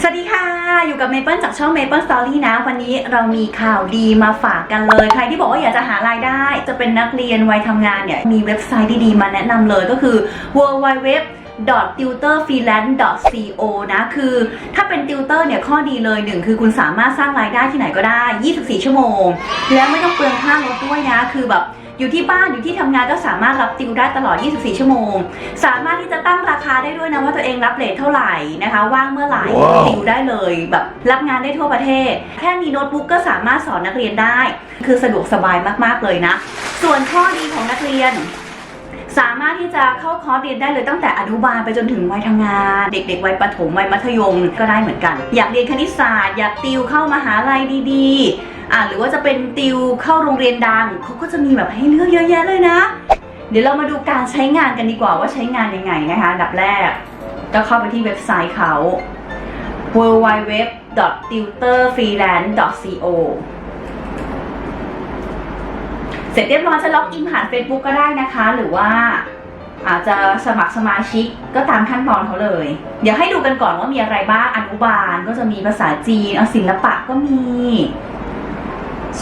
สวัสดีค่ะ อยู่กับเมเปิลจากช่อง Maple Story นะ วันนี้เรามีข่าวดีมาฝากกันเลย ใครที่บอกว่าอยากจะหารายได้ จะเป็นนักเรียนวัยทำงานเนี่ย มีเว็บไซต์ดีๆมาแนะนำเลยก็คือ www tutorfreelance.co นะ คือถ้าเป็นติวเตอร์เนี่ย ข้อดีเลยหนึ่งคือคุณสามารถสร้างรายได้ที่ไหนก็ได้ 24 ชั่วโมง แล้วไม่ต้องเปลืองค่ารถด้วยนะ คือแบบ อยู่ที่บ้านอยู่ที่ทำงานก็สามารถรับติวได้ตลอด 24 ชั่วโมง สามารถที่จะตั้งราคาได้ด้วยนะว่าตัวเองรับเลทเท่าไหร่นะคะ ว่างเมื่อไหร่ว้าวติวได้เลยแบบรับงานได้ทั่วประเทศ แค่มีโน้ตบุ๊กก็สามารถสอนนักเรียนได้ คือสะดวกสบายมากๆเลยนะ ส่วนข้อดีของนักเรียนสามารถที่จะเข้าคอร์สเรียนได้เลยตั้งแต่อนุบาลไปจนถึงวัยทำงาน เด็กๆวัยประถมวัยมัธยมก็ได้เหมือนกัน อยากเรียนคณิตศาสตร์ อยากติวเข้ามหาลัยดีๆ อ่าหรือว่าจะเป็นติวเข้าโรงเรียนดังเขาก็จะมีแบบให้เลือกเยอะแยะเลยนะ เดี๋ยวเรามาดูการใช้งานกันดีกว่าว่าใช้งานยังไงนะคะดับแรก ก็เข้าไปที่เว็บไซต์เขา www.tutorfreelance.co เสร็จเรียบร้อยจะล็อกอินผ่าน Facebook ก็ได้นะคะ หรือว่าอาจจะสมัครสมาชิกก็ตามขั้นตอนเขาเลย เดี๋ยวให้ดูกันก่อนว่ามีอะไรบ้างอนุบาลก็จะมีภาษาจีนเอาศิลปะก็มี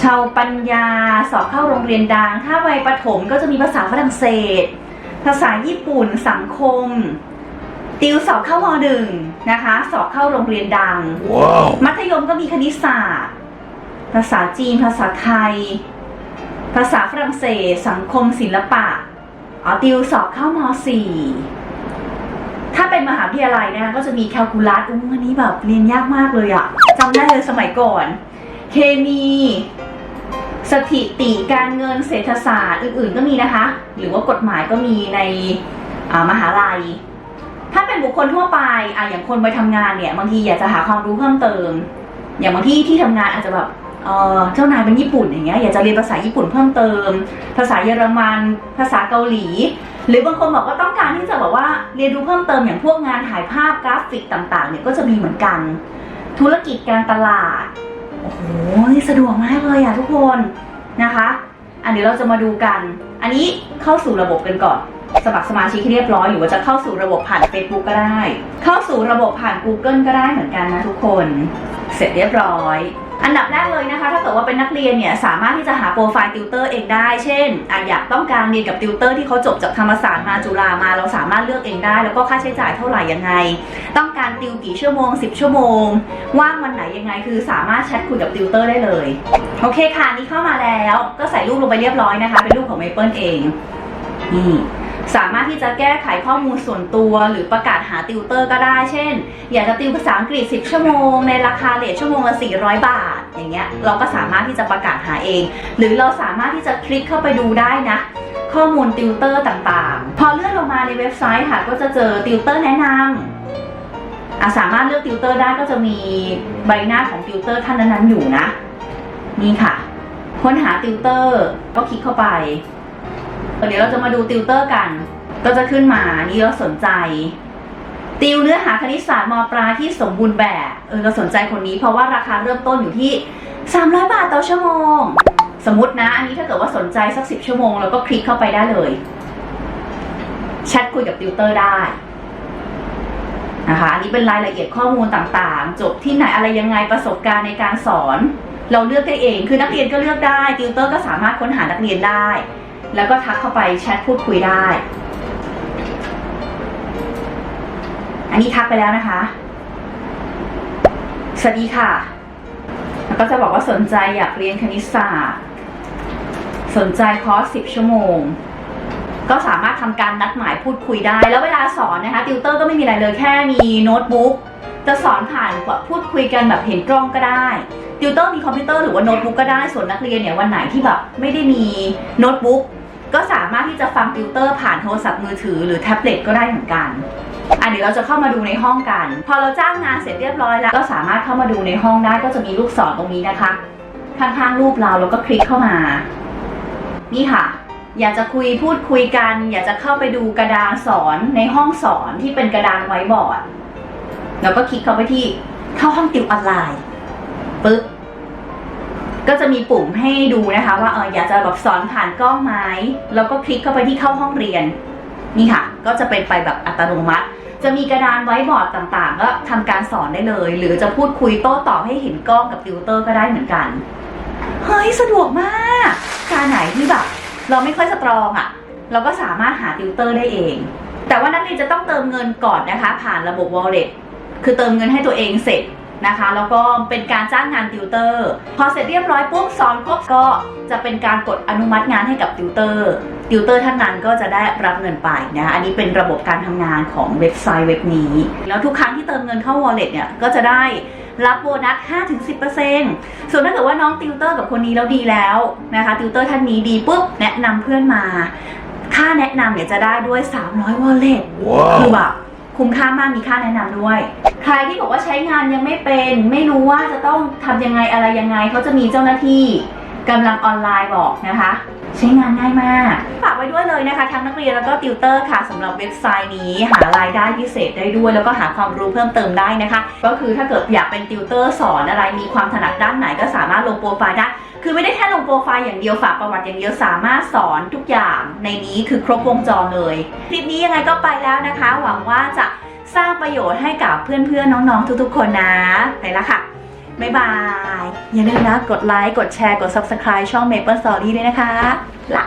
ชาวปัญญาสอบเข้าโรงเรียนดัง ถ้าวัยประถมก็จะมีภาษาฝรั่งเศส ภาษาญี่ปุ่น สังคม ติวสอบเข้ามหนึ่งนะคะ สอบเข้าโรงเรียนดัง Wow. มัธยมก็มีคณิตศาสตร์ ภาษาจีน ภาษาไทย ภาษาฝรั่งเศส สังคมศิลปะอ๋อติวสอบเข้ามสี่ถ้าเป็นมหาวิทยาลัยนะคะก็จะมีแคลคูลัสอุ้งอันนี้แบบเรียนยากมากเลยอะจำได้เลยสมัยก่อน เคมี สถิติการเงินเศรษฐศาสตร์อื่นๆก็มีนะคะ หรือว่ากฎหมายก็มีในอ่ามหาลัย ถ้าเป็นบุคคลทั่วไปอะอย่างคนไปทำงานเนี่ยบางทีอยากจะหาความรู้เพิ่มเติม อย่างบางที่ที่ทำงานอาจจะแบบเออเจ้านายเป็นญี่ปุ่นอย่างเงี้ยอยากจะเรียนภาษาญี่ปุ่นเพิ่มเติม ภาษาเยอรมัน ภาษาเกาหลี หรือบางคนบอกว่าต้องการที่จะแบบว่าเรียนรู้เพิ่มเติมอย่างพวกงานถ่ายภาพกราฟิกต่างๆเนี่ยก็จะมีเหมือนกัน ธุรกิจการตลาด โอ้ยสะดวกมากเลยอะทุกคนนะคะ อันนี้เราจะมาดูกัน อันนี้เข้าสู่ระบบกันก่อน สมัครสมาชิกให้เรียบร้อยหรือว่าจะเข้าสู่ระบบผ่าน Facebook ก็ได้ เข้าสู่ระบบผ่าน Google ก็ได้เหมือนกันนะทุกคน เสร็จเรียบร้อย อันดับแรกเลยนะคะ ถ้าเกิดว่าเป็นนักเรียนเนี่ยสามารถที่จะหาโปรไฟล์ติวเตอร์เองได้ เช่นออยากต้องการเรียนกับติวเตอร์ที่เขาจบจากธรรมศาสตร์มาจุฬามาเราสามารถเลือกเองได้ แล้วก็ค่าใช้จ่ายเท่าไหร่ยังไง ต้องการติวกี่ชั่วโมง 10 ชั่วโมง ว่างวันไหนยังไง คือสามารถแชทคุยกับติวเตอร์ได้เลยโอเคค่ะนี่เข้ามาแล้ว ก็ใส่รูปลงไปเรียบร้อยนะคะ เป็นรูปของเมเปิลเองนี่ สามารถที่จะแก้ไขข้อมูลส่วนตัว หรือประกาศหาติวเตอร์ก็ได้ เช่น อยากจะติวภาษาอังกฤษ 10 ชั่วโมง ในราคาเลทชั่วโมงละ 400 บาท อย่างเงี้ย เราก็สามารถที่จะประกาศหาเอง หรือเราสามารถที่จะคลิกเข้าไปดูได้นะ ข้อมูลติวเตอร์ต่างๆ พอเลื่อนลงมาในเว็บไซต์ค่ะ ก็จะเจอติวเตอร์แนะนำอะสามารถเลือกติวเตอร์ได้ก็จะมีใบหน้าของติวเตอร์ท่านนั้นๆอยู่นะ นี่ค่ะ ค้นหาติวเตอร์ก็คลิกเข้าไป เดี๋ยวเราจะมาดูติวเตอร์กัน ก็จะขึ้นมานี่เราสนใจ ติวเนื้อหาคณิตศาสตร์มปลายที่สมบูรณ์แบบ เออเราสนใจคนนี้เพราะว่าราคาเริ่มต้นอยู่ที่ 300 บาทต่อชั่วโมง สมมตินะ อันนี้ถ้าเกิดว่าสนใจสัก 10 ชั่วโมงเราก็คลิกเข้าไปได้เลยแชทคุยกับติวเตอร์ได้นะคะอันนี้เป็นรายละเอียดข้อมูลต่างๆ จบที่ไหนอะไรยังไงประสบการณ์ในการสอน เราเลือกได้เองคือนักเรียนก็เลือกได้ติวเตอร์ก็สามารถค้นหานักเรียนได้ แล้วก็ทักเข้าไปแชทพูดคุยได้ อันนี้ทักไปแล้วนะคะ สวัสดีค่ะ แล้วก็จะบอกว่าสนใจอยากเรียนคณิตศาสตร์ สนใจคอร์ส10 ชั่วโมง ก็สามารถทำการนัดหมายพูดคุยได้ แล้วเวลาสอนนะคะ ติวเตอร์ก็ไม่มีอะไรเลยแค่มีโน้ตบุ๊กจะสอนผ่านแบบพูดคุยกันแบบเห็นกล้องก็ได้ติวเตอร์มีคอมพิวเตอร์หรือว่าโน้ตบุ๊กก็ได้ส่วนนักเรียนเนี่ยวันไหนที่แบบไม่ได้มีโน้ตบุ๊ก ก็สามารถที่จะฟังติวเตอร์ผ่านโทรศัพท์มือถือหรือแท็บเล็ตก็ได้เหมือนกันอะเดี๋ยวเราจะเข้ามาดูในห้องกัน พอเราจ้างงานเสร็จเรียบร้อยแล้ว ก็สามารถเข้ามาดูในห้องได้ก็จะมีลูกศรตรงนี้นะคะ ข้างๆรูปเราแล้วก็คลิกเข้ามา นี่ค่ะ อยากจะคุยพูดคุยกัน อยากจะเข้าไปดูกระดานสอนในห้องสอนที่เป็นกระดานไว้บอร์ดแล้วก็คลิกเข้าไปที่เข้าห้องติวออนไลน์ปึ๊บ ก็จะมีปุ่มให้ดูนะคะ ว่าเอออยากจะแบบสอนผ่านกล้องไหมแล้วก็คลิกเข้าไปที่เข้าห้องเรียนนี่ค่ะ ก็จะเป็นไปแบบอัตโนมัติ จะมีกระดานไว้บอร์ดต่างๆ ก็ทำการสอนได้เลย หรือจะพูดคุยโต้ตอบให้เห็นกล้องกับติวเตอร์ก็ได้เหมือนกันเฮ้ยสะดวกมากการไหนที่แบบเราไม่ค่อยสตรองอะ่ะ เราก็สามารถหาติวเตอร์ได้เอง แต่ว่านักเรียนจะต้องเติมเงินก่อนนะคะ ผ่านระบบ wallet คือเติมเงินให้ตัวเองเสร็จ นะคะแล้วก็เป็นการจ้างงานติวเตอร์ พอเสร็จเรียบร้อยปุ๊บสอนครบก็จะเป็นการกดอนุมัติงานให้กับติวเตอร์ติวเตอร์ท่านนั้นก็จะได้รับเงินไปนะอันนี้เป็นระบบการทำงานของเว็บไซต์เว็บนี้ แล้วทุกครั้งที่เติมเงินเข้า wallet เนี่ยก็จะได้รับโบนัส 5-10%ส่วนถ้าเกิดว่าน้องติวเตอร์กับคนนี้แล้วดีแล้วนะคะติวเตอร์ท่านนี้ดีปุ๊บแนะนำเพื่อนมา ค่าแนะนำเนี่ยจะได้ด้วย 300 wallet คือแบบ คุ้มค่ามากมีค่าแนะนำด้วย ใครที่บอกว่าใช้งานยังไม่เป็น ไม่รู้ว่าจะต้องทำยังไงอะไรยังไงเขาจะมีเจ้าหน้าที่กำลังออนไลน์บอกนะคะ ใช้งานง่ายมากฝากไว้ด้วยเลยนะคะ ทั้งนักเรียนแล้วก็ติวเตอร์ค่ะสำหรับเว็บไซต์นี้ หารายได้พิเศษได้ด้วย แล้วก็หาความรู้เพิ่มเติมได้นะคะ ก็คือถ้าเกิดอยากเป็นติวเตอร์สอนอะไรมีความถนัดด้านไหนก็สามารถลงโปรไฟล์ได้คือไม่ได้แค่ลงโปรไฟล์อย่างเดียวฝากประวัติอย่างเดียวสามารถสอนทุกอย่างในนี้คือครบวงจรเลยคลิปนี้ยังไงก็ไปแล้วนะคะ หวังว่าจะสร้างประโยชน์ให้กับเพื่อนๆน้องๆทุกๆ คนนะไปล้วค่ะ บ๊ายบาย อย่าลืมนะกดไลค์ กดแชร์ กด Subscribe ช่อง Maple Story ด้วยนะคะละ